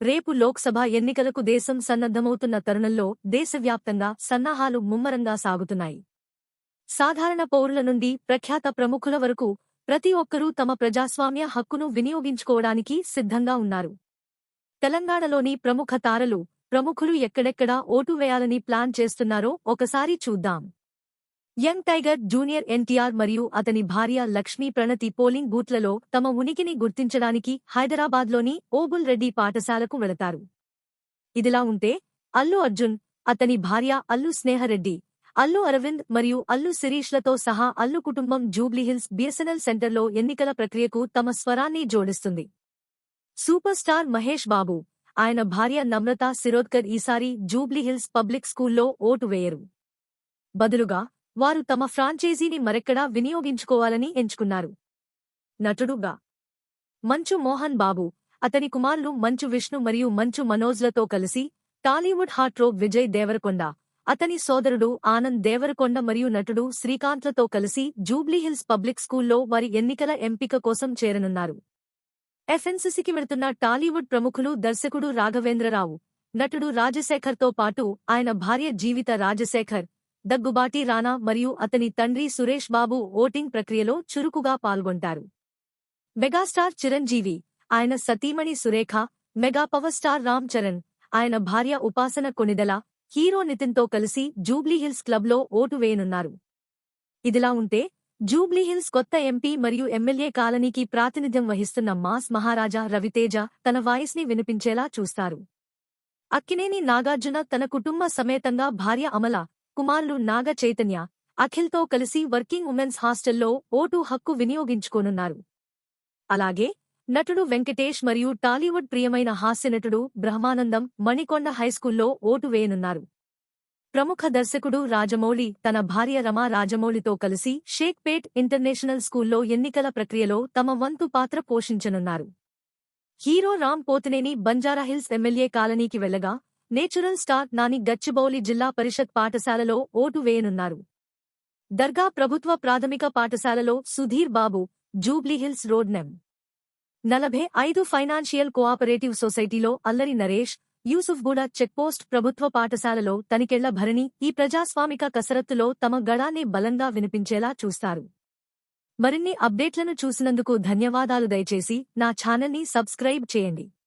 రేపు లోక్సభ ఎన్నికలకు దేశం సన్నద్ధమవుతున్న తరుణంలో దేశవ్యాప్తంగా సన్నాహాలు ముమ్మరంగా సాగుతున్నాయి. సాధారణ పౌరుల నుండి ప్రఖ్యాత ప్రముఖుల వరకు ప్రతి ఒక్కరూ తమ ప్రజాస్వామ్య హక్కును వినియోగించుకోవడానికి సిద్ధంగా ఉన్నారు. తెలంగాణలోని ప్రముఖ తారలు ప్రముఖులు ఎక్కడెక్కడ ఓటు వేయాలని ప్లాన్ చేస్తున్నారో ఒకసారి చూద్దాం. యంగ్ టైగర్ జూనియర్ ఎన్టీఆర్ మరియు అతని భార్య లక్ష్మీ ప్రణతి పోలింగ్ బూత్లలో తమ ఉనికిని గుర్తించడానికి హైదరాబాద్లోని ఓబుల్ రెడ్డి పాఠశాలకు వెళతారు. ఇదిలా ఉంటే అల్లు అర్జున్ అతని భార్య అల్లు స్నేహరెడ్డి అల్లు అరవింద్ మరియు అల్లు శిరీష్లతో సహా అల్లు కుటుంబం జూబ్లీహిల్స్ బిఎస్ఎన్ఎల్ సెంటర్లో ఎన్నికల ప్రక్రియకు తమ స్వరాన్ని జోడిస్తుంది. సూపర్ స్టార్ మహేష్ బాబు ఆయన భార్య నమ్రత శిరోద్కర్ ఈసారి జూబ్లీహిల్స్ పబ్లిక్ స్కూల్లో ఓటు వేయరు. బదులుగా వారు తమ ఫ్రాంచైజీని మరెక్కడా వినియోగించుకోవాలని ఎంచుకున్నారు. నటుడుగా మంచు మోహన్ బాబు అతని కుమారులు మంచు విష్ణు మరియు మంచు మనోజ్లతో కలిసి Tollywood hot rogue Vijay Devarakonda అతని సోదరుడు ఆనంద్ దేవరకొండ మరియు నటుడు శ్రీకాంత్లతో కలిసి జూబ్లీహిల్స్ పబ్లిక్ స్కూల్లో వారి ఎన్నికల ఎంపిక కోసం చేరనున్నారు. ఎఫ్ఎన్సిసికి వెళుతున్న టాలీవుడ్ ప్రముఖులు దర్శకుడు రాఘవేంద్రరావు నటుడు రాజశేఖర్తో పాటు ఆయన భార్య జీవిత రాజశేఖర్ దగ్గుబాటి రానా మరియు అతని తండ్రి సురేష్ బాబు ఓటింగ్ ప్రక్రియలో చురుకుగా పాల్గొంటారు. మెగాస్టార్ చిరంజీవి ఆయన సతీమణి Surekha mega power star Ram Charan ఆయన భార్య ఉపాసన కొనిదల హీరో నితిన్తో కలిసి జూబ్లీహిల్స్ క్లబ్లో ఓటు వేయనున్నారు. ఇదిలా ఉంటే జూబ్లీహిల్స్ కొత్త ఎంపీ మరియు ఎమ్మెల్యే కాలనీకి ప్రాతినిధ్యం వహిస్తున్న మాస్ మహారాజా రవితేజ తన వాయిస్ని వినిపించేలా చూస్తారు. అక్కినేని నాగార్జున తన కుటుంబ సమేతంగా భార్య అమల కుమారులు నాగ చైతన్య అఖిల్తో కలిసి వర్కింగ్ ఉమెన్స్ హాస్టల్లో ఓటు హక్కు వినియోగించుకోనున్నారు. అలాగే నటుడు వెంకటేష్ మరియు టాలీవుడ్ ప్రియమైన హాస్యనటుడు బ్రహ్మానందం మణికొండ హైస్కూల్లో ఓటు వేయనున్నారు. ప్రముఖ దర్శకుడు రాజమౌళి తన భార్య రమా రాజమౌళితో కలిసి షేక్పేట్ ఇంటర్నేషనల్ స్కూల్లో ఎన్నికల ప్రక్రియలో తమ వంతు పాత్ర పోషించనున్నారు. హీరో రామ్ పోతినేని బంజారాహిల్స్ ఎమ్మెల్యే కాలనీకి వెళ్ళగా నేచురల్ స్టార్ నాని గచ్చిబౌలి జిల్లా పరిషత్ పాఠశాలలో ఓటు వేయనున్నారు. దర్గా ప్రభుత్వ ప్రాథమిక పాఠశాలలో సుధీర్ బాబు జూబ్లీహిల్స్ రోడ్ నెం. నలభై ఐదు ఫైనాన్షియల్ కోఆపరేటివ్ సొసైటీలో అల్లరి నరేష్ యూసుఫ్గూడ చెక్పోస్ట్ ప్రభుత్వ పాఠశాలలో తనికెళ్ళ భరణి ఈ ప్రజాస్వామిక కసరత్తులో తమ గళాన్ని బలంగా వినిపించేలా చూస్తారు. మరిన్ని అప్డేట్లను చూసినందుకు ధన్యవాదాలు దయచేసి నా ఛానల్ని సబ్స్క్రైబ్ చేయండి.